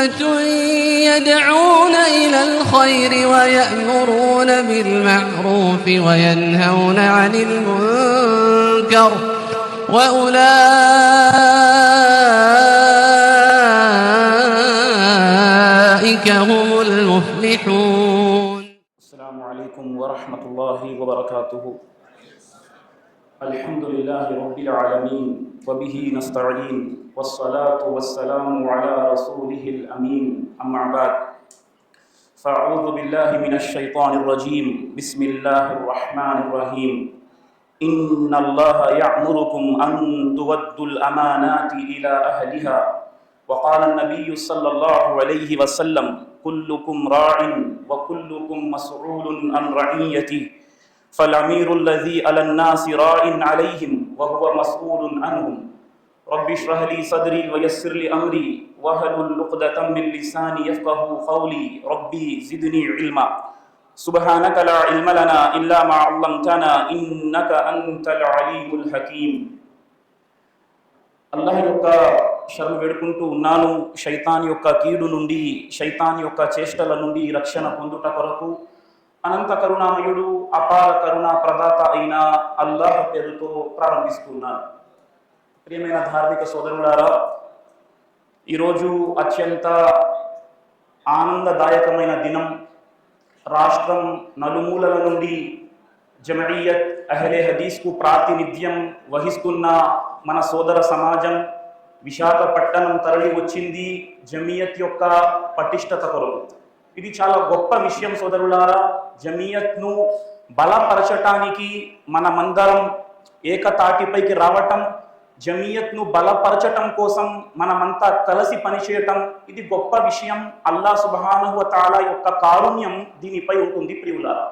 يدعون إلى الخير ويأمرون بالمعروف وينهون عن المنكر وأولئك هم المفلحون. السلام عليكم ورحمة الله وبركاته. الحمد لله رب العالمين وبه نستعين والصلاة والسلام على رسوله الأمين. أما بعد فأعوذ بالله من الشيطان الرجيم. بسم الله الرحمن الرحيم. إن الله يأمركم أن تودوا الأمانات إلى أهلها. وقال النبي صلى الله عليه وسلم كلكم راع وكلكم مسؤول عن رعيته. فالأمير الذي على الناس راع عليهم وهو مسؤول عنهم رب اشرح لي صدري ويسر لي أمري واحلل عقدة من لساني يفقه قولي ربي زدني علما سبحانك لا علم لنا إلا ما علمتنا إنك أنت العليم الحكيم అల్లాహ్ యొక్క శరణు వేడుకుంటూ ఉన్నాను శైతాన్ యొక్క కీడు నుండి శైతాన్ యొక్క చేష్టల నుండి రక్షణ పొందుట కొరకు అనంత కరుణామయుడు అపార కరుణ ప్రదాత అయిన అల్లాహ్ పేరుతో ప్రారంభిస్తున్నాను. ప్రియమైన ధార్మిక సోదరులారా ఈరోజు అత్యంత ఆనందదాయకమైన దినం. రాష్ట్రం నలుమూలల నుండి జమడియత్ అహ్లే హదీస్కు ప్రాతినిధ్యం వహిస్తున్న మన సోదర సమాజం విశాఖపట్టణం తరలి వచ్చింది జమియత్ యొక్క పటిష్టత కొరకు. ఇది చాలా గొప్ప విషయం సోదరులారా. జమీయత్ను బలపరచటానికి మనమందరం ఏకతాటిపైకి రావటం జమీయత్ను బలపరచటం కోసం మనమంతా కలిసి పనిచేయటం ఇది గొప్ప విషయం. అల్లా సుబహానుహ తాలా యొక్క కారుణ్యం దీనిపై ఉంటుంది ప్రియులారా.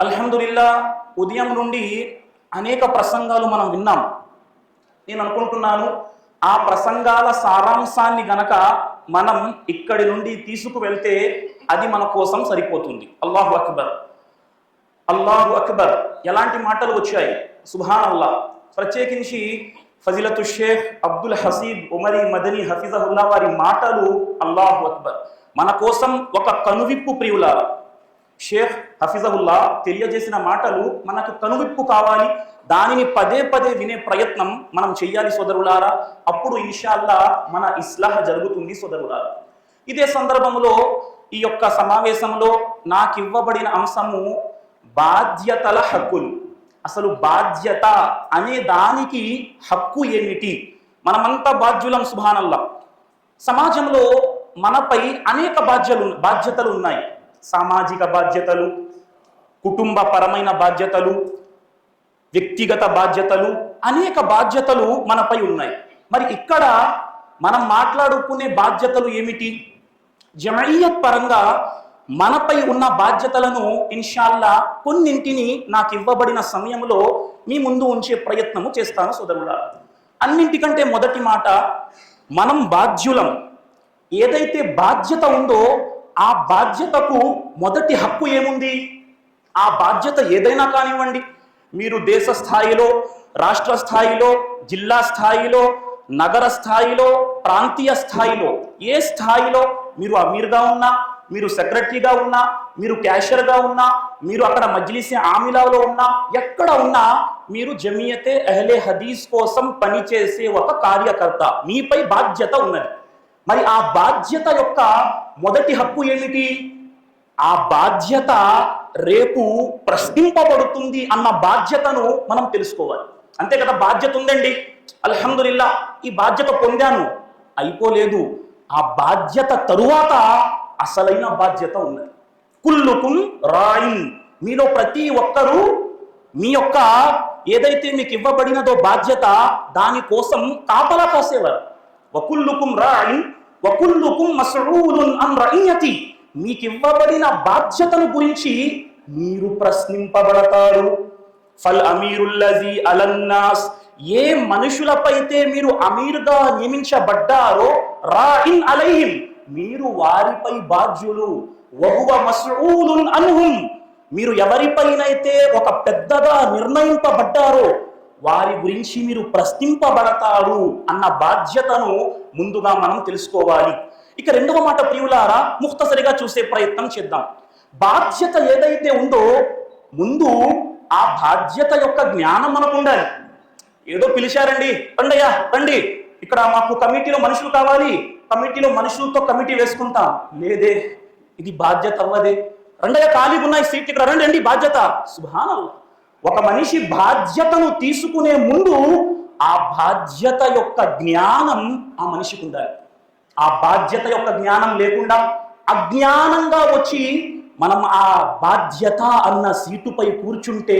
అల్హమ్దుల్లా ఉదయం నుండి అనేక ప్రసంగాలు మనం విన్నాం. నేను అనుకుంటున్నాను ఆ ప్రసంగాల సారాంశాన్ని గనక మనం ఇక్కడి నుండి తీసుకువెళ్తే అది మన కోసం సరిపోతుంది. అల్లాహు అక్బర్. అల్లాహు అక్బర్. ఎలాంటి మాటలు వచ్చాయి? సుభాన్ అల్లా ప్రత్యేకించి ఫజిలతు షేఖ్ అబ్దుల్ హసీబ్ ఉమరి మదని హఫీజహుల్లా వారి మాటలు అల్లాహు అక్బర్. మన కోసం ఒక కనువిప్పు ప్రియులారా షేఖ్ హఫీజహుల్లా తెలియజేసిన మాటలు మనకు కనువిప్పు కావాలి. దానిని పదే పదే వినే ప్రయత్నం మనం చెయ్యాలి సోదరులారా. అప్పుడు ఇన్షాల్లా మన ఇస్లాహ జరుగుతుంది సోదరులారా. ఇదే సందర్భంలో ఈ యొక్క సమావేశంలో నాకు ఇవ్వబడిన అంశము బాధ్యతల హక్కులు. అసలు బాధ్యత అనే దానికి హక్కు ఏమిటి? మనమంతా బాధ్యులం సుభానల్లా. సమాజంలో మనపై అనేక బాధ్యలు బాధ్యతలు ఉన్నాయి. సామాజిక బాధ్యతలు కుటుంబ పరమైన బాధ్యతలు వ్యక్తిగత బాధ్యతలు అనేక బాధ్యతలు మనపై ఉన్నాయి. మరి ఇక్కడ మనం మాట్లాడుకునే బాధ్యతలు ఏమిటి? జమయ్యత్ పరంగా మనపై ఉన్న బాధ్యతలను ఇన్షాల్లా కొన్నింటిని నాకు ఇవ్వబడిన సమయంలో మీ ముందు ఉంచే ప్రయత్నము చేస్తాను సోదరుడా అన్నింటికంటే మొదటి మాట మనం బాధ్యులం. ఏదైతే బాధ్యత ఉందో ఆ బాధ్యతకు మొదటి హక్కు ఏముంది? ఆ బాధ్యత ఏదైనా కానివ్వండి. మీరు దేశ స్థాయిలో రాష్ట్ర స్థాయిలో జిల్లా స్థాయిలో నగర స్థాయిలో ప్రాంతీయ స్థాయిలో ఏ స్థాయిలో మీరు అమీర్గా ఉన్నా మీరు సెక్రటరీగా ఉన్నా మీరు క్యాషియర్గా ఉన్నా మీరు అక్కడ మజ్లిసే ఆమిలాలో ఉన్నా ఎక్కడ ఉన్నా మీరు జమియతే అహ్లే హదీస్ కోసం పనిచేసే ఒక కార్యకర్త. మీపై బాధ్యత ఉన్నది. మరి ఆ బాధ్యత యొక్క మొదటి హక్కు ఏమిటి? ఆ బాధ్యత రేపు ప్రశ్నింపబడుతుంది అన్న బాధ్యతను మనం తెలుసుకోవాలి. అంతే కదా బాధ్యత ఉందండి. అల్హమ్దుల్లా ఈ బాధ్యత పొందాను. అయిపోలేదు. ఆ బాధ్యత తరువాత అసలైన బాధ్యత ఉన్నది. కుల్లుకుం రాయిన్ మీలో ప్రతి ఒక్కరూ మీ యొక్క ఏదైతే మీకు ఇవ్వబడినదో బాధ్యత దానికోసం కాపలా కాసేవారు. వకుల్లుకుం రాయిన్ వకుల్లుకుం మసూలున్ అన్ రయియతి. మీకు ఇవ్వబడిన బాధ్యతను గురించి మీరు ప్రశ్నింపబడతారు. ఫల్ అమీరుల్లజీ అలన్నాస్. ఏ మనుషులపైతే మీరు అమీరుగా నియమించబడ్డారో రాయిన్ అలైహిం మీరు వారిపై బాధ్యులు. వహువ మస్ఊలున్ అన్హుం. మీరు ఎవరిపైనైతే ఒక పెద్దగా నిర్ణయింపబడ్డారో వారి గురించి మీరు ప్రశ్నింపబడతారు అన్న బాధ్యతను ముందుగా మనం తెలుసుకోవాలి. ఇక రెండవ మాట ప్రియులారా ముక్తసరిగా చూసే ప్రయత్నం చేద్దాం. బాధ్యత ఏదైతే ఉందో ముందు ఆ బాధ్యత యొక్క జ్ఞానం మనకు ఉండాలి. ఏదో పిలిచారండి రండయ్యా రండి. ఇక్కడ మాకు కమిటీలో మనుషులు కావాలి. కమిటీలో మనుషులతో కమిటీ వేసుకుంటాం. లేదే ఇది బాధ్యత అవ్వదే. రండయ్య ఖాళీగా ఉన్నాయి సీట్లు ఇక్కడ. రండి అండి బాధ్యత. సుభానల్లా. ఒక మనిషి బాధ్యతను తీసుకునే ముందు ఆ బాధ్యత యొక్క జ్ఞానం ఆ మనిషికి ఉండాలి. ఆ బాధ్యత యొక్క జ్ఞానం లేకుండా అజ్ఞానంగా వచ్చి మనం ఆ బాధ్యత అన్న సీటుపై కూర్చుంటే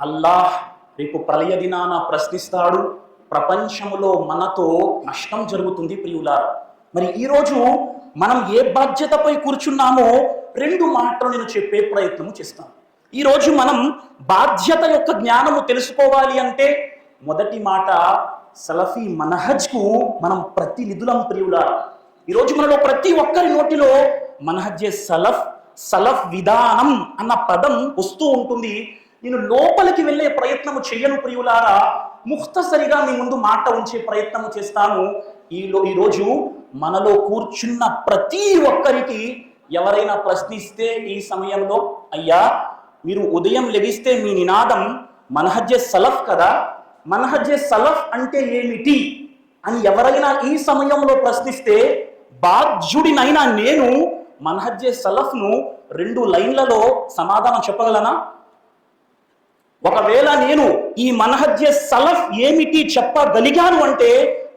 అల్లాహ్ రేపు ప్రళయ దినాన ప్రశ్నిస్తాడు ప్రపంచంలో మనతో నష్టం జరుగుతుంది ప్రియులారా. మరి ఈరోజు మనం ఏ బాధ్యతపై కూర్చున్నామో రెండు మాటలు నేను చెప్పే ప్రయత్నం చేస్తాను. ఈరోజు మనం బాధ్యత యొక్క జ్ఞానము తెలుసుకోవాలి అంటే మొదటి మాట సలఫీ మనహజ్కు మనం ప్రతినిధులం ప్రియులారా. ఈరోజు మనలో ప్రతి ఒక్కరి నోటిలో మనహజ్జే సలఫ్ సలఫ్ విధానం అన్న పదం వస్తూ ఉంటుంది. నేను లోపలికి వెళ్ళే ప్రయత్నము చెయ్యను ప్రియులారా. ముక్తసరిగా మీ ముందు మాట ఉంచే ప్రయత్నము చేస్తాను. ఈలో ఈరోజు మనలో కూర్చున్న ప్రతి ఒక్కరికి ఎవరైనా ప్రశ్నిస్తే ఈ సమయంలో అయ్యా మీరు ఉదయం లెగిస్తే మీ నినాదం మనహజ్జే సలఫ్ కదా? మనహజ్జే సలఫ్ అంటే ఏమిటి? అని ఎవరైనా ఈ సమయంలో ప్రశ్నిస్తే బాధ్యుడినైనా నేను మనహజ్జే సలఫ్ను రెండు లైన్లలో సమాధానం చెప్పగలనా? ఒకవేళ నేను ఈ మనహజ్జే సలఫ్ ఏమిటి చెప్పగలిగాను అంటే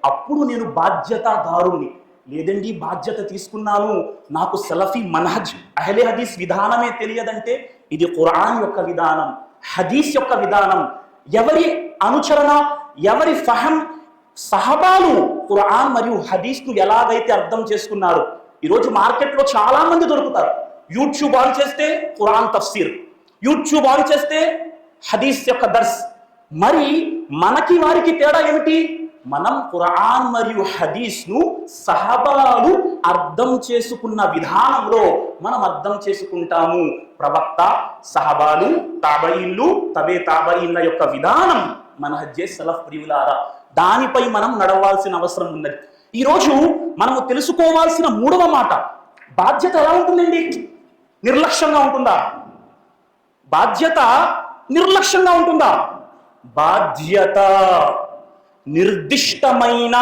అప్పుడు నేను బాధ్యతాదారుణ్ణి. లేదండి బాధ్యత తీసుకున్నాను. నాకు సలఫీ మనహజ్. అహలే హదీస్ విధానమే తెలియదంటే ఇది ఖురాన్ యొక్క విధానం హదీస్ యొక్క విధానం. ఎవరి అనుచరణ ఎవరి ఫహం సహబాలు ఖురాన్ మరియు హదీస్ను ఎలాగైతే అర్థం చేసుకున్నారు ఈరోజు మార్కెట్లో చాలా మంది దొరుకుతారు. యూట్యూబ్ ఆన్ చేస్తే ఖురాన్ తఫ్సీర్ యూట్యూబ్ ఆన్ చేస్తే హదీస్ యొక్క దర్స్. మరి మనకి వారికి తేడా ఏమిటి? మనం ఖురాన్ మరియు హదీస్ను సహబాలు అర్థం చేసుకున్న విధానంలో మనం అర్థం చేసుకుంటాము. ప్రవక్త సహబాలు తాబయిన్లు తబే తాబయిన్ల యొక్క విధానం మన హజ్జే సలఫ్ ప్రియులారా. దానిపై మనం నడవాల్సిన అవసరం ఉన్నది. ఈరోజు మనము తెలుసుకోవాల్సిన మూడవ మాట బాధ్యత ఎలా ఉంటుందండి? నిర్లక్ష్యంగా ఉంటుందా? బాధ్యత నిర్లక్ష్యంగా ఉంటుందా? బాధ్యత. నిర్దిష్టమైన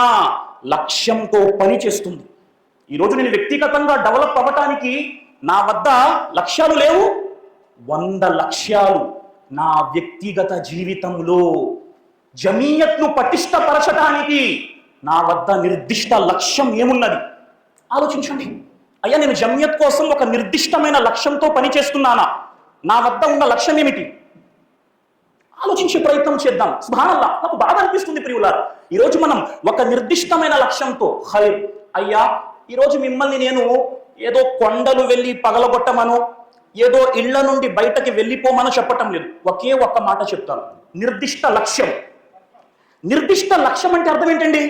లక్ష్యంతో పనిచేస్తుంది ఈరోజు నేను వ్యక్తిగతంగా డెవలప్ అవ్వటానికి నా వద్ద లక్ష్యాలు లేవు. వంద లక్ష్యాలు నా వ్యక్తిగత జీవితంలో జమీయత్ను పటిష్టపరచడానికి నా వద్ద నిర్దిష్ట లక్ష్యం ఏమున్నది? ఆలోచించండి. అయ్యా నేను జమీయత్ కోసం ఒక నిర్దిష్టమైన లక్ష్యంతో పనిచేస్తున్నానా నా వద్ద ఉన్న లక్ష్యం ఏమిటి? ఆలోచించే ప్రయత్నం చేద్దాం. సుభానల్లా నాకు బాగా అనిపిస్తుంది ప్రియులారు. ఈరోజు మనం ఒక నిర్దిష్టమైన లక్ష్యంతో హై అయ్యా ఈరోజు మిమ్మల్ని నేను ఏదో కొండలు వెళ్ళి పగలగొట్టమనో ఏదో ఇళ్ళ నుండి బయటకి వెళ్ళిపోమనో చెప్పటం లేదు. ఒకే ఒక్క మాట చెప్తాను. నిర్దిష్ట లక్ష్యం. నిర్దిష్ట లక్ష్యం అంటే అర్థం ఏంటండి?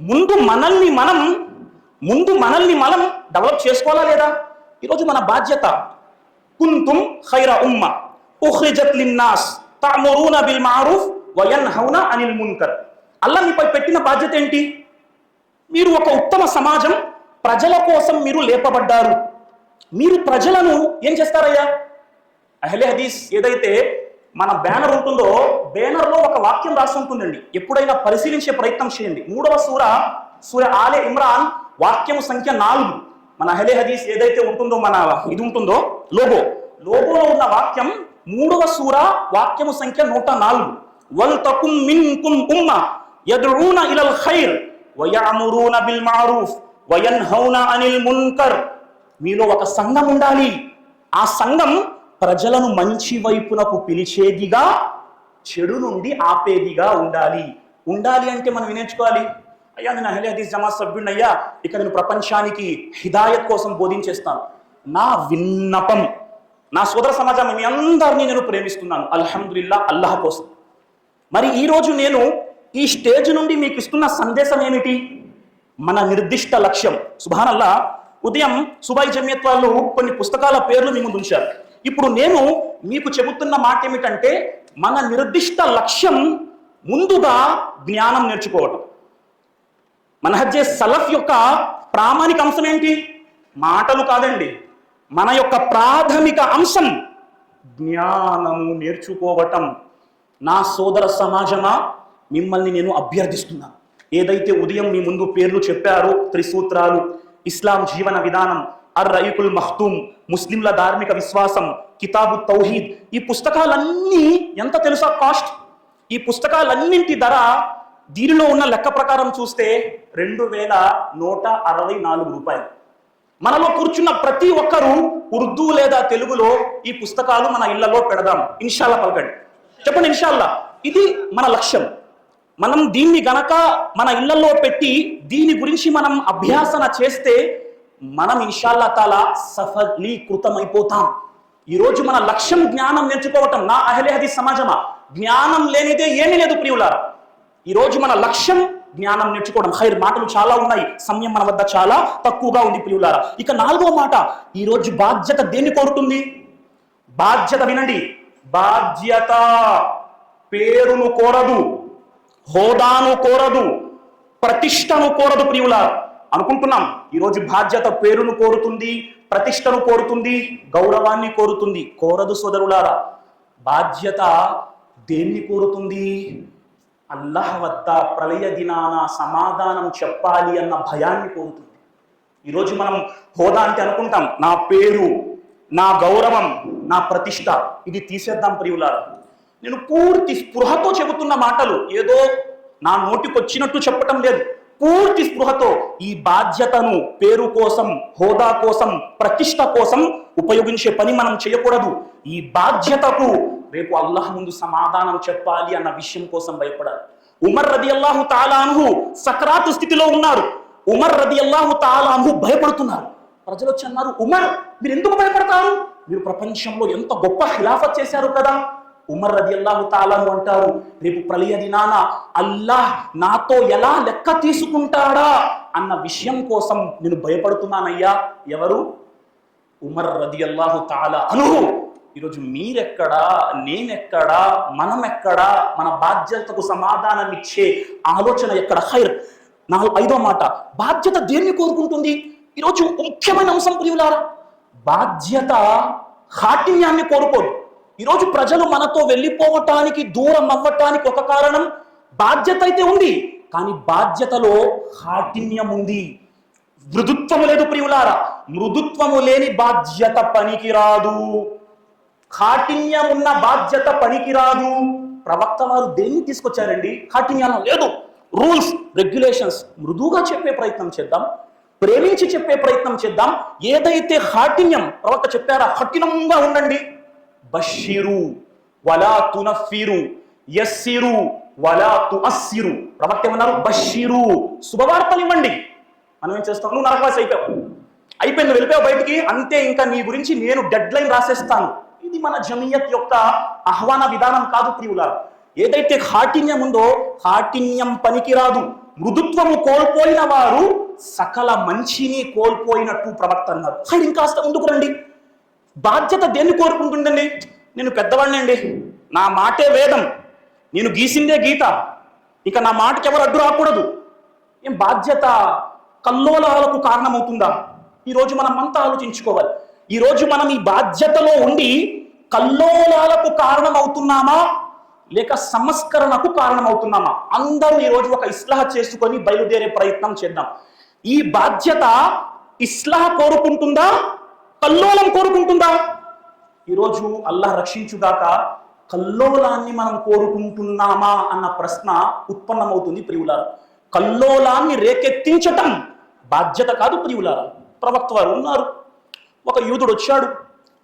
ముందు మనల్ని మనం ముందు మనల్ని మనం డెవలప్ చేసుకోవాలా లేదా? ఈరోజు మన బాధ్యత కుంతుం ఖైర ఉమ్మ ఉహ్రిజత్ లిన్నాస్ తఅమురూన బిల్ మారూఫ్ వయన్హౌన అనిల్ మున్కర్. అల్లా మీపై పెట్టిన బాధ్యత ఏంటి? మీరు ఒక ఉత్తమ సమాజం ప్రజల కోసం మీరు లేపబడ్డారు. మీరు ప్రజలను ఏం చేస్తారయ్యా? అహ్లే హదీస్ ఏదైతే మన బ్యానర్ ఉంటుందో బ్యానర్లో ఒక వాక్యం రాసి ఉంటుందండి. ఎప్పుడైనా పరిశీలించే ప్రయత్నం చేయండి. మూడవ సూర సూర ఆలే ఇమ్రాన్ వాక్యం సంఖ్య నాలుగు. మన అహ్లే హదీస్ ఏదైతే ఉంటుందో మన ఇది ఉంటుందో లోగో. లోగోలో ఉన్న వాక్యం మూడవ సూర వాక్యము సంఖ్య నూట నాలుగు. వల్ తకుం మిన్కుం ఉమ్మ యద్ఊన ఇలల్ ఖైర్ వయఅమురూన బిల్ మారూఫ్ వయన్హౌన అనిల్ మున్కర్. మీలో ఒక సంఘం ఉండాలి. ఆ సంఘం ప్రజలను మంచి వైపునకు పిలిచేదిగా చెడు నుండి ఆపేదిగా ఉండాలి. ఉండాలి అంటే మనం నేర్చుకోవాలి. అయ్యా నేను అహ్లే హదీస్ జమా సభ్యుడిని అయ్యా ఇక నేను ప్రపంచానికి హిదాయత్ కోసం బోధించేస్తాను. నా విన్నపం నా సోదర సమాజం మీ అందరినీ నేను ప్రేమిస్తున్నాను. అల్హమ్దుల్లా అల్లాహ్ కోసం. మరి ఈరోజు నేను ఈ స్టేజ్ నుండి మీకు ఇస్తున్న సందేశం ఏమిటి? మన నిర్దిష్ట లక్ష్యం. సుభానల్లా ఉదయం సుబాయి జమియత్ వాళ్ళు కొన్ని పుస్తకాల పేర్లు మీ ముందు ఉంచారు. ఇప్పుడు నేను మీకు చెబుతున్న మాట ఏమిటంటే మన నిర్దిష్ట లక్ష్యం ముందుగా జ్ఞానం నేర్చుకోవటం. మనహజ్జే సలఫ్ యొక్క ప్రామాణిక అంశం ఏంటి? మాటలు కాదండి. మన యొక్క ప్రాథమిక అంశం జ్ఞానము నేర్చుకోవటం. నా సోదర సమాజమా మిమ్మల్ని నేను అభ్యర్థిస్తున్నాను ఏదైతే ఉదయం మీ ముందు పేర్లు చెప్పారో త్రిసూత్రాలు ఇస్లాం జీవన విధానం అర్ రయకుల్ మహ్తూమ్ ముస్లింల ధార్మిక విశ్వాసం కితాబు తౌహీద్ ఈ పుస్తకాలన్నీ ఎంత తెలుసా కాస్ట్? ఈ పుస్తకాలన్నింటి ధర దీనిలో ఉన్న లెక్క ప్రకారం చూస్తే రెండు వేల నూట అరవై నాలుగు రూపాయలు. మనలో కూర్చున్న ప్రతి ఒక్కరూ ఉర్దూ లేదా తెలుగులో ఈ పుస్తకాలు మన ఇళ్ళలో పెడదాం. ఇన్షాల్లా పలకండి. చెప్పండి ఇన్షాల్లా. ఇది మన లక్ష్యం. మనం దీన్ని గనక మన ఇళ్ళలో పెట్టి దీని గురించి మనం అభ్యాసన చేస్తే మనం ఇన్షాల్లా తాలా సఫలీకృతమైపోతాం. ఈరోజు మన లక్ష్యం జ్ఞానం నేర్చుకోవటం నా అహలే హదీ సమాజమా? జ్ఞానం లేనిదే ఏమీ లేదు ప్రియులారా. ఈరోజు మన లక్ష్యం జ్ఞానం నేర్చుకోవడం. ఖైర్ మాటలు చాలా ఉన్నాయి. సమయం మన వద్ద చాలా తక్కువగా ఉంది ప్రియులారా. ఇక నాలుగో మాట ఈరోజు బాధ్యత దేన్ని కోరుతుంది? బాధ్యత వినండి. బాధ్యత పేరును కోరదు హోదాను కోరదు ప్రతిష్టను కోరదు ప్రియుల అనుకుంటున్నాం ఈరోజు బాధ్యత పేరును కోరుతుంది ప్రతిష్టను కోరుతుంది గౌరవాన్ని కోరుతుంది. కోరదు సోదరులారా బాధ్యత దేన్ని కోరుతుంది? అల్లాహ్ వద్ద ప్రళయ దినాన సమాధానం చెప్పాలి అన్న భయాన్ని కోరుతుంది. ఈరోజు మనం హోదా అంటే అనుకుంటాం నా పేరు నా గౌరవం నా ప్రతిష్ట ఇది తీసేద్దాం ప్రియులారా. నేను పూర్తి స్పృహతో చెబుతున్న మాటలు ఏదో నా నోటికొచ్చినట్టు చెప్పటం లేదు. పూర్తి స్పృహతో ఈ బాధ్యతను పేరు కోసం హోదా కోసం ప్రతిష్ట కోసం ఉపయోగించే పని మనం చేయకూడదు. ఈ బాధ్యతకు రేపు అల్లాహ్ ముందు సమాధానం చెప్పాలి అన్న విషయం కోసం భయపడాలి. ఉమర్ రది అల్లాహు తాలాను సక్రాతు స్థితిలో ఉన్నారు. ఉమర్ రది అల్లాహు తాలాను భయపడుతున్నారు. ప్రజలు వచ్చి అన్నారు ఉమర్ మీరు ఎందుకు భయపడతారు? మీరు ప్రపంచంలో ఎంత గొప్ప ఖిలాఫత్ చేశారు కదా? ఉమర్ రది అల్లాహు తాలాను అంటారు రేపు ప్రళయ దినాన అల్లాహ్ నాతో ఎలా లెక్క తీసుకుంటాడా? అన్న విషయం కోసం నేను భయపడుతున్నానయ్యా. ఎవరు? ఉమర్ రది అల్లాహు తాలా అనుహు ఈరోజు మీరెక్కడా? నేనెక్కడా? మనం ఎక్కడా మన బాధ్యతకు సమాధానం ఇచ్చే ఆలోచన ఎక్కడ? హైర్ నాలుగు ఐదో మాట. బాధ్యత దేన్ని కోరుకుంటుంది? ఈరోజు ముఖ్యమైన అంశం ప్రియులారా బాధ్యత కాఠిన్యాన్ని కోరుకోదు ఈరోజు ప్రజలు మనతో వెళ్ళిపోవటానికి దూరం అవ్వటానికి ఒక కారణం బాధ్యత అయితే ఉంది కానీ బాధ్యతలో కాఠిన్యం ఉంది. మృదుత్వము లేదు ప్రియులారా మృదుత్వము లేని బాధ్యత పనికిరాదు. కాఠిన్యమున్న బాధ్యత పనికిరాదు. ప్రవక్త వారు దేన్ని తీసుకొచ్చారండి? కాఠిన్యాలం లేదు. రూల్స్ రెగ్యులేషన్స్ మృదువుగా చెప్పే ప్రయత్నం చేద్దాం. ప్రేమించి చెప్పే ప్రయత్నం చేద్దాం. ఏదైతే కాఠిన్యం ప్రవక్త చెప్పారా కఠినంగా ఉండండి. బషీరు వలా తునఫిరు యస్సిరు వలా తుఅస్సిరు. ప్రవక్త ఏమన్నారు? బషీరు శుభవార్తలు ఇవ్వండి. మనం ఏం చేస్తాం? నువ్వు నరకవాసి అయిపోయావు. అయిపోయింది వెళ్ళిపోయావు బయటికి. అంతే ఇంకా నీ గురించి నేను డెడ్ లైన్ రాసేస్తాను. ఇది మన జమీయత్ యొక్క ఆహ్వాన విధానం కాదు ప్రియులారా. ఏదైతే కాఠిన్యం ఉందో కాఠిన్యం పనికిరాదు. మృదుత్వము కోల్పోయిన వారు సకల మంచిని కోల్పోయినట్టు ప్రవక్త అన్నారు సరే ఇంకాస్త ముందుకు రండి. బాధ్యత దేన్ని కోరుకుంటుందండి? నేను పెద్దవాడిని అండి. నా మాటే వేదం. నేను గీసిందే గీత. ఇక నా మాటకి ఎవరు అడ్డు రాకూడదు. ఏం బాధ్యత కల్లోలాలకు కారణమవుతుందా? ఈరోజు మనం అంతా ఆలోచించుకోవాలి. ఈరోజు మనం ఈ బాధ్యతలో ఉండి కల్లోలాలకు కారణమవుతున్నామా? లేక సంస్కరణకు కారణమవుతున్నామా? అందరూ ఈరోజు ఒక ఇస్లాహ చేసుకొని బయలుదేరే ప్రయత్నం చేద్దాం. ఈ బాధ్యత ఇస్లాహ కోరుకుంటుందా? కల్లోలం కోరుకుంటుందా? ఈరోజు అల్లాహ్ రక్షించుగాక కల్లోలాన్ని మనం కోరుకుంటున్నామా అన్న ప్రశ్న ఉత్పన్నమవుతుంది ప్రియులారు. కల్లోలాన్ని రేకెత్తించటం బాధ్యత కాదు ప్రియులారా. ప్రవక్త వారు ఉన్నారు. ఒక యూదుడు వచ్చాడు.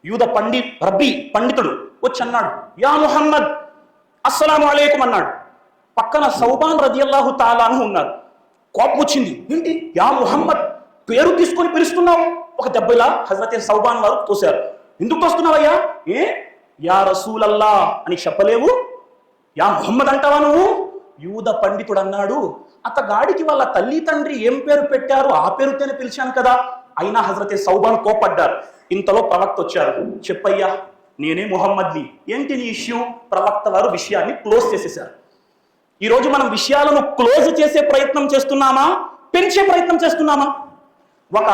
యూద పండి రబ్బీ పండితుడు వచ్చి అన్నాడు యా ముహమ్మద్ అస్సలాము అలైకుం అన్నాడు. పక్కన సౌబాన్ రజియల్లాహు తాలాను ఉన్నారు. కోపం వచ్చింది. ఏంటి? యా ముహమ్మద్ పేరు తీసుకొని పిలుస్తున్నావు? ఒక దెబ్బలా హజరత్ సౌబాన్ వారు తోశారు. ఎందుకు తోస్తున్నావయ్యా? ఏ? యా రసూలల్లా అని చెప్పలేవు? యా ముహమ్మద్ అంటావా నువ్వు? యూద పండితుడు అన్నాడు. అతగాడికి వాళ్ళ తల్లి తండ్రి ఏం పేరు పెట్టారు ఆ పేరుతోనే పిలిచాను కదా. అయినా హజరతే సౌబాన్ కోపడ్డారు ఇంతలో ప్రవక్త వచ్చారు. చెప్పయ్యా నేనే మొహమ్మద్ని. ఏంటి నీ ఇష్యూ? ప్రవక్త వారు విషయాన్ని క్లోజ్ చేసేశారు. ఈరోజు మనం విషయాలను క్లోజ్ చేసే ప్రయత్నం చేస్తున్నామా? పెంచే ప్రయత్నం చేస్తున్నామా? ఒక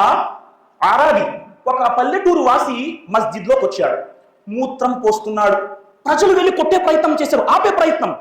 ఆరాది ఒక పల్లెటూరు వాసి మస్జిద్లోకి వచ్చాడు. మూత్రం పోస్తున్నాడు. ప్రజలు వెళ్ళి కొట్టే ప్రయత్నం చేశారు. ఆపే ప్రయత్నం.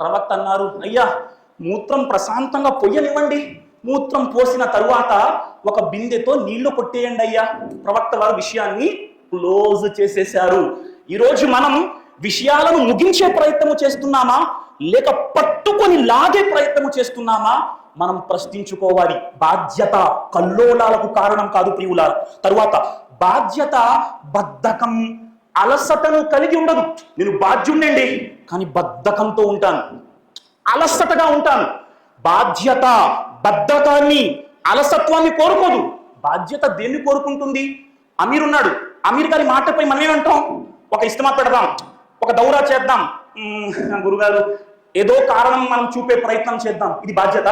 ప్రవక్త అన్నారు అయ్యా మూత్రం ప్రశాంతంగా పొయ్యనివ్వండి మూత్రం పోసిన తరువాత ఒక బిందెతో నీళ్ళు కొట్టేయండి అయ్యా. ప్రవక్త వారు విషయాన్ని క్లోజ్ చేసేశారు. ఈరోజు మనం విషయాలను ముగించే ప్రయత్నము చేస్తున్నామా? లేక పట్టుకొని లాగే ప్రయత్నము చేస్తున్నామా? మనం ప్రశ్నించుకోవాలి. బాధ్యత కల్లోలాలకు కారణం కాదు ప్రియుల తరువాత బాధ్యత బద్ధకం అలసటను కలిగి ఉండదు. నేను బాధ్యుండండి కానీ బద్ధకంతో ఉంటాను. అలసటగా ఉంటాను. బాధ్యత బద్ధకాన్ని అలసత్వాన్ని కోరుకోదు. బాధ్యత దేన్ని కోరుకుంటుంది? అమీర్ ఉన్నాడు. అమీర్ గారి మాటపై మనం ఏమంటాం ఒక ఇస్తమా పెడదాం. ఒక దౌరా చేద్దాం. గురుగారు ఏదో కారణం మనం చూపే ప్రయత్నం చేద్దాం. ఇది బాధ్యత?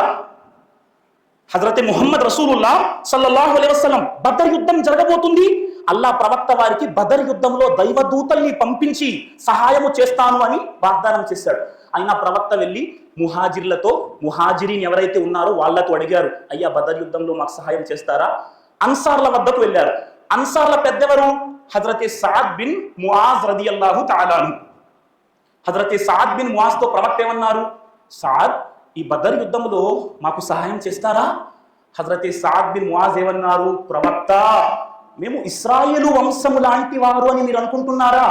హజరత్ ముహమ్మద్ రసూలుల్లా సల్లల్లాహు అలై వసలం బదర్ యుద్ధం జరగబోతుంది. అల్లా ప్రవక్త వారికి బదర్ యుద్ధంలో దైవదూతల్ని పంపించి సహాయము చేస్తాను అని వాగ్దానం చేశాడు. అయినా ప్రవక్త వెళ్ళి ముహాజిర్లతో ముహాజిరిన్ ఎవరైతే ఉన్నారో వాళ్ళతో అడిగారు అయ్యా బదర్ యుద్ధంలో మాకు సహాయం చేస్తారా? అన్సార్ల వద్దకు వెళ్ళారు. అన్సార్ల పెద్దెవరు? హజరతే సాద్ బిన్ ముహాజ్ రది అల్లాహు తాలాను హజరతే సాద్ బిన్ మువాజ్తో ప్రవక్త ఏమన్నారు? సాద్ ఈ బదర్ యుద్ధంలో మాకు సహాయం చేస్తారా? హజరతే సాద్ బిన్ మువాజ్ ఏమన్నారు? ప్రవక్త మేము ఇస్రాయేలు వంశము లాంటి వారు అని మీరు అనుకుంటున్నారా?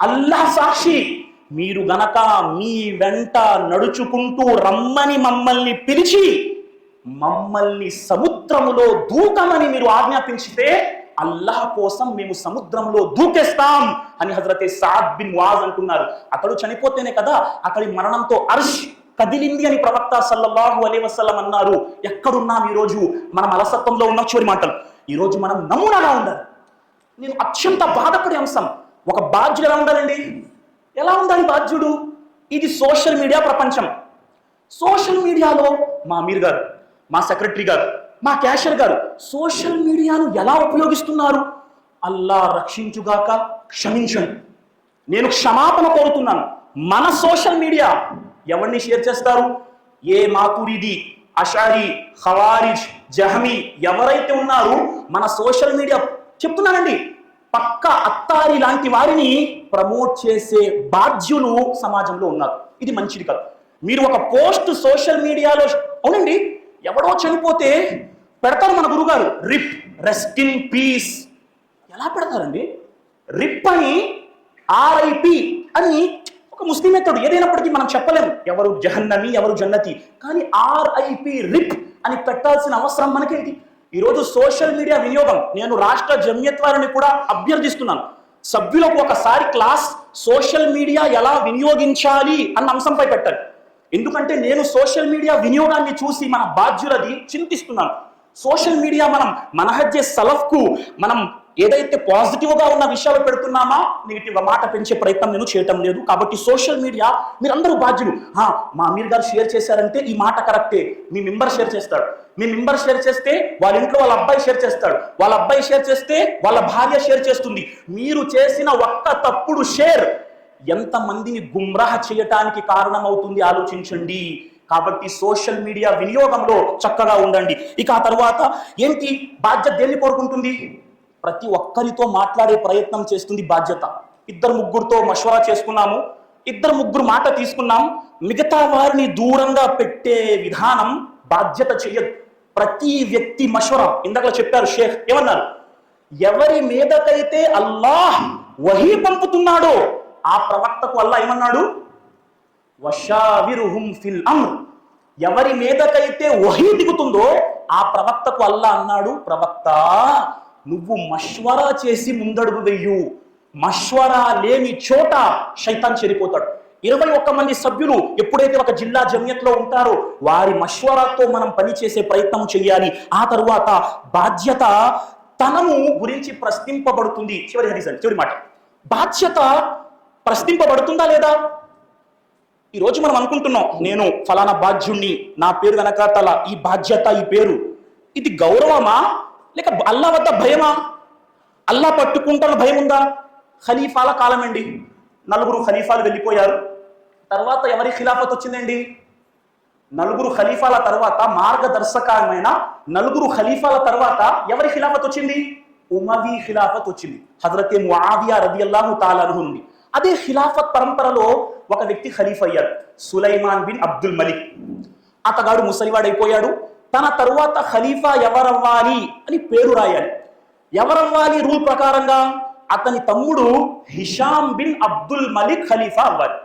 అల్లాహ్ సాక్షి మీరు గనక మీ వెంట నడుచుకుంటూ రమ్మని మమ్మల్ని పిలిచి మమ్మల్ని సముద్రములో దూకమని మీరు ఆజ్ఞాపించితే అల్లాహ్ కోసం మేము సముద్రంలో దూకేస్తాం అని హజరతే సాద్ బిన్ వాజ్ అంటున్నారు. అతడు చనిపోతేనే కదా అతడి మరణంతో అర్ష్ కదిలింది అని ప్రవక్త సల్లల్లాహు అలైహి వసల్లం అన్నారు. ఎక్కడున్నాం ఈ రోజు మనం అలసత్వంలో ఉన్న చివరి మాటలు. ఈ రోజు మనం నమూనాగా ఉండాలి. నేను అత్యంత బాధపడే అంశం. ఒక బాధ్యత ఎలా ఉండాలండి? ఎలా ఉండాలి బాధ్యుడు? ఇది సోషల్ మీడియా ప్రపంచం. సోషల్ మీడియాలో మా అమీర్ గారు మా సెక్రటరీ గారు మా క్యాషియర్ గారు సోషల్ మీడియాను ఎలా ఉపయోగిస్తున్నారు? అల్లా రక్షించుగాక క్షమించండి. నేను క్షమాపణ కోరుతున్నాను. మన సోషల్ మీడియా ఎవరిని షేర్ చేస్తారు? ఏ మాతురిది అషారి హవారిజ్ జహమి ఎవరైతే ఉన్నారో మన సోషల్ మీడియా చెప్తున్నానండి. పక్క అత్తారి లాంటి వారిని ప్రమోట్ చేసే బాధ్యులు సమాజంలో ఉన్నారు. ఇది మంచిది కాదు. మీరు ఒక పోస్ట్ సోషల్ మీడియాలో అవునండి ఎవడో చనిపోతే పెడతారు మన గురుగారు. RIP rest in peace. ఎలా పెడతారండి? రిప్ అని ఆర్ఐపి అని ఒక ముస్లిం ఎత్తాడు ఏదైనప్పటికీ మనం చెప్పలేము. ఎవరు జహన్నమి ఎవరు జన్నతి. కానీ ఆర్ఐపి రిప్ అని పెట్టాల్సిన అవసరం మనకేంటి? ఈరోజు సోషల్ మీడియా వినియోగం నేను రాష్ట్ర జమ్యత్ వారిని కూడా అభ్యర్థిస్తున్నాను. సభ్యులకు ఒకసారి క్లాస్ సోషల్ మీడియా ఎలా వినియోగించాలి అన్న అంశంపై పెట్టాలి ఎందుకంటే నేను సోషల్ మీడియా వినియోగాన్ని చూసి మన బాధ్యులది చింతిస్తున్నాను. సోషల్ మీడియా మనం మనహజ్జే సలఫ్కు మనం ఏదైతే పాజిటివ్గా ఉన్న విషయాలు పెడుతున్నామా నెగిటివ్ మాట పెంచే ప్రయత్నం నేను చేయటం లేదు. కాబట్టి సోషల్ మీడియా మీరందరూ బాధ్యులు. మా అమీర్ గారు షేర్ చేశారంటే ఈ మాట కరెక్టే మీ మెంబర్ షేర్ చేస్తాడు. మీ మెంబర్ షేర్ చేస్తే వాళ్ళ ఇంట్లో వాళ్ళ అబ్బాయి షేర్ చేస్తాడు. వాళ్ళ అబ్బాయి షేర్ చేస్తే వాళ్ళ భార్య షేర్ చేస్తుంది. మీరు చేసిన ఒక్క తప్పుడు షేర్ ఎంతమందిని గుమ్రాహ చేయటానికి కారణమవుతుంది ఆలోచించండి. కాబట్టి సోషల్ మీడియా వినియోగంలో చక్కగా ఉండండి. ఇక ఆ తర్వాత ఏంటి బాధ్యత దేన్ని కోరుకుంటుంది? ప్రతి ఒక్కరితో మాట్లాడే ప్రయత్నం చేస్తుంది బాధ్యత. ఇద్దరు ముగ్గురుతో మషవరా చేసుకున్నాము. ఇద్దరు ముగ్గురు మాట తీసుకున్నాం. మిగతా వారిని దూరంగా పెట్టే విధానం బాధ్యత చెయ్యదు ప్రతి వ్యక్తి మషవరా ఇందాక చెప్పారు షేఖ్ ఏమన్నారు? ఎవరి మీదకైతే అల్లాహ్ వహీ పంపుతున్నాడో ఆ ప్రవక్తకు అల్లా ఏమన్నాడు? వషావిరుహుం ఫిల్ అమ్ర్. ఎవరి మీదకైతే వహీ దిగుతుందో ఆ ప్రవక్తకు అల్లా అన్నాడు ప్రవక్త నువ్వు మష్వరా చేసి ముందడుగు వెయ్యు మష్వరా లేని చోట శైతాన్ చెడిపోతాడు. ఇరవై ఒక్క మంది సభ్యులు ఎప్పుడైతే ఒక జిల్లా జమ్యత్లో ఉంటారో వారి మష్వరాతో మనం పనిచేసే ప్రయత్నం చేయాలి. ఆ తరువాత బాధ్యత తనము గురించి ప్రశ్నింపబడుతుంది. చివరి హరిజన్ చివరి మాట. బాధ్యత ప్రశ్నింపబడుతుందా లేదా? ఈ రోజు మనం అనుకుంటున్నాం నేను ఫలానా బాధ్యుణ్ణి నా పేరు వెనక తల ఈ బాధ్యత ఈ పేరు. ఇది గౌరవమా? లేక అల్లా వద్ద భయమా? అల్లా పట్టుకుంటాను భయం ఉందా ఖలీఫాల కాలం అండి నలుగురు ఖలీఫాలు వెళ్ళిపోయారు. తర్వాత ఎవరి ఖిలాఫత్ వచ్చిందండి? నలుగురు ఖలీఫాల తర్వాత మార్గదర్శకమైన నలుగురు ఖలీఫాల తర్వాత ఎవరి ఖిలాఫత్ వచ్చింది? ఉమవీ ఖిలాఫత్ వచ్చింది. హజరత్ ముఆవియా రదియల్లాహు తాలాను నుండి. అదే ఖిలాఫత్ పరంపరలో ఒక వ్యక్తి ఖలీఫ్ అయ్యాడు సులైమాన్ బిన్ అబ్దుల్ మలిక్. అతగాడు ముసలివాడైపోయాడు. తన తరువాత ఖలీఫా ఎవరవ్వాలి అని పేరు రాయాలి. ఎవరవ్వాలి రూల్ ప్రకారంగా? అతని తమ్ముడు హిషాం బిన్ అబ్దుల్ మలిక్ ఖలీఫా అవ్వాలి.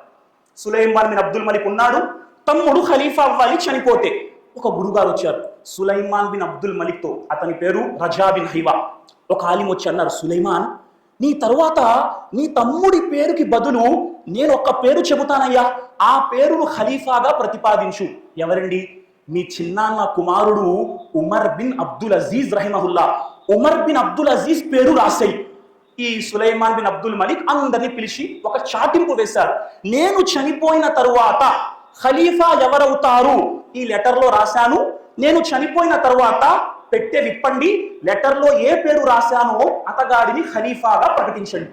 సులైమాన్ బిన్ అబ్దుల్ మలిక్ ఉన్నాడు. తమ్ముడు ఖలీఫా అవ్వాలి చనిపోతే. ఒక గురుగారు వచ్చారు సులైమాన్ బిన్ అబ్దుల్ మలిక్తో. అతని పేరు రజా బిన్ హైవా. ఒక ఆలిం వచ్చి అన్నారు సులైమాన్ నీ తరువాత నీ తమ్ముడి పేరుకి బదులు నేను ఒక పేరు చెబుతానయ్యా. ఆ పేరును ఖలీఫాగా ప్రతిపాదించు. ఎవరండి? మీ చిన్నాన్న కుమారుడు ఉమర్ బిన్ అబ్దుల్ అజీజ్ రహిమహుల్లా. ఉమర్ బిన్ అబ్దుల్ అజీజ్ పేరు రాసాయి. ఈ సులైమాన్ బిన్ అబ్దుల్ మలిక్ అందరిని పిలిచి ఒక చాటింపు వేశారు. నేను చనిపోయిన తరువాత ఖలీఫా ఎవరవుతారు? ఈ లెటర్లో రాశాను. నేను చనిపోయిన తరువాత పెట్టే విప్పండి. లెటర్లో ఏ పేరు రాశానో అతగాడిని ఖలీఫాగా ప్రకటించండి.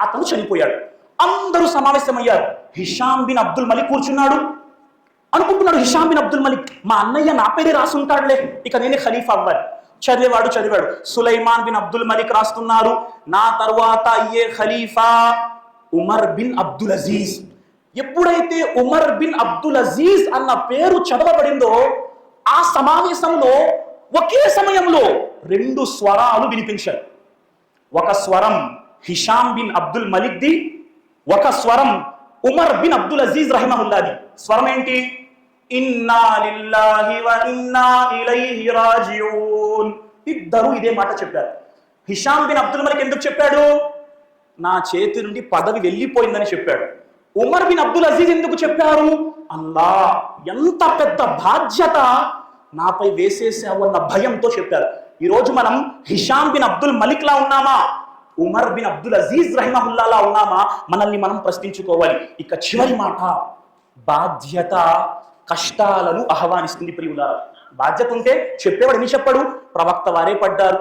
అతను చనిపోయాడు. అందరూ సమావేశమయ్యారు. హిషాం బిన్ అబ్దుల్ మలిక్ కూర్చున్నాడు. అనుకుంటున్నాడు హిషాం బిన్ అబ్దుల్ మలిక్ మా అన్నయ్య నా పేరే రాసి ఉంటాడులే ఇక నేనే ఖలీఫా అవ్వాలి. చదివేవాడు చదివాడు. సులైమాన్ బిన్ అబ్దుల్ మలిక్ రాస్తున్నారు. నా తర్వాత అయ్యే ఖలీఫా ఉమర్ బిన్ అబ్దుల్ అజీజ్. ఎప్పుడైతే ఉమర్ బిన్ అబ్దుల్ అజీజ్ అన్న పేరు చదవబడిందో ఆ సమావేశంలో ఒకే సమయంలో రెండు స్వరాలు వినిపించాయి ఒక స్వరం హిషాం బిన్ అబ్దుల్ మలిక్ది ఒక స్వరం ఉమర్ బిన్ అబ్దుల్ అజీజ్ రహిమహుల్లాది. స్వరం ఏంటి? ఇన్నా లిల్లాహి వ ఇన్నా ఇలైహి ఇద్దరు ఇదే మాట చెప్పారు. హిషాం బిన్ అబ్దుల్ మలిక్ ఎందుకు చెప్పాడు? నా చేతి నుండి పదవి వెళ్ళిపోయిందని చెప్పాడు. ఉమర్ బిన్ అబ్దుల్ అజీజ్ ఎందుకు చెప్పారు? అల్లా ఎంత పెద్ద బాధ్యత నాపై వేసేసావు అన్న భయంతో చెప్పారు. ఈరోజు మనం హిషాం బిన్ అబ్దుల్ మలిక్ లా ఉన్నామా? ఉమర్ బిన్ అబ్దుల్ అజీజ్ రహిమహుల్లాలా ఉన్నామా? మనల్ని మనం ప్రశ్నించుకోవాలి. ఇక చివరి మాట బాధ్యత కష్టాలను ఆహ్వానిస్తుంది ప్రియులారా. బాధ్యత ఉంటే చెప్పేవాడు ఎన్ని చెప్పాడు? ప్రవక్త వారే పడ్డారు.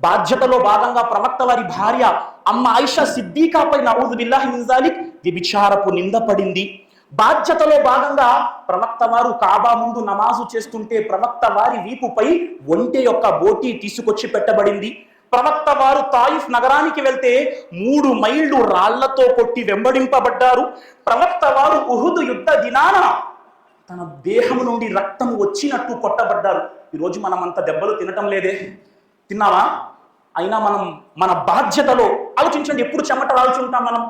బాధ్యతలో భాగంగా ప్రవక్త వారి భార్య అమ్మ ఆయిషా సిద్దికాపై నవూజు బిల్లాహి మిన్ జాలిక్ నింద పడింది. బాధ్యతలో భాగంగా ప్రవక్త వారు కాబా ముందు నమాజు చేస్తుంటే ప్రవక్త వారి వీపుపై ఒంటె యొక్క బోటి తీసుకొచ్చి పెట్టబడింది. ప్రవక్త వారు తాయిఫ్ నగరానికి వెళ్తే మూడు మైళ్ళు రాళ్ళతో కొట్టి వెంబడింపబడ్డారు. ప్రవక్త వారు ఉహుదు యుద్ధ దినాన తన దేహము నుండి రక్తం వచ్చినట్టు కొట్టబడ్డారు. ఈరోజు మనం అంత దెబ్బలు తినటం లేదే. తిన్నావా? అయినా మనం మన బాధ్యతలో ఆలోచించండి ఎప్పుడు చెమట రాల్చుంటాం మనం.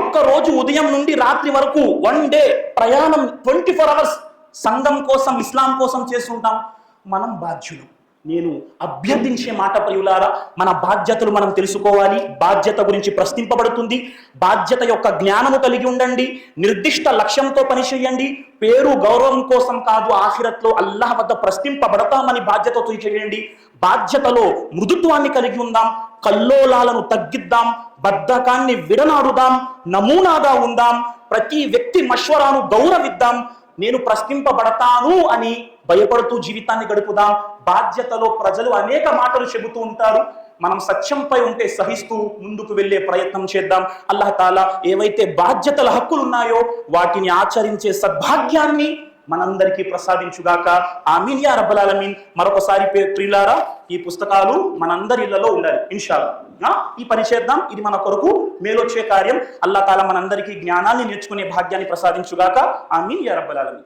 ఒక్క రోజు ఉదయం నుండి రాత్రి వరకు వన్ డే ప్రయాణం ట్వంటీ ఫోర్ అవర్స్ సంఘం కోసం ఇస్లాం కోసం చేస్తుంటాం. మనం బాధ్యులు. నేను అభ్యర్థించే మాట ప్రియులారా మన బాధ్యతలు మనం తెలుసుకోవాలి. బాధ్యత గురించి ప్రశ్నింపబడుతుంది. బాధ్యత యొక్క జ్ఞానము కలిగి ఉండండి. నిర్దిష్ట లక్ష్యంతో పనిచేయండి పేరు గౌరవం కోసం కాదు ఆఖిరత్లో అల్లాహ్ వద్ద ప్రశ్నింపబడతామని బాధ్యతతో చేయండి. బాధ్యతలో మృదుత్వాన్ని కలిగి ఉందాం. కల్లోలాలను తగ్గిద్దాం. బద్ధకాన్ని విడనాడుదాం. నమూనాగా ఉందాం. ప్రతి వ్యక్తి మశ్వరాను గౌరవిద్దాం. నేను ప్రశ్నింపబడతాను అని భయపడుతూ జీవితాన్ని గడుపుదాం. బాధ్యతలో ప్రజలు అనేక మాటలు చెబుతూ ఉంటారు. మనం సత్యంపై ఉంటే సహిస్తూ ముందుకు వెళ్ళే ప్రయత్నం చేద్దాం. అల్లాహ్ తాలా ఏవైతే బాధ్యతల హక్కులు ఉన్నాయో వాటిని ఆచరించే సద్భాగ్యాన్ని మనందరికీ ప్రసాదించుగాక. ఆమీన్ యా రబ్బలాలమీన్ మరొకసారి పే- ప్రియులారా ఈ పుస్తకాలు మనందరి ఇళ్ళలో ఉండాలి. ఇన్షాల్లా ఈ పని చేద్దాం. ఇది మన కొరకు మేలొచ్చే కార్యం. అల్లా తాలా మనందరికీ జ్ఞానాన్ని నేర్చుకునే భాగ్యాన్ని ప్రసాదించుగాక. ఆమీన్ యా రబ్బలాలమీన్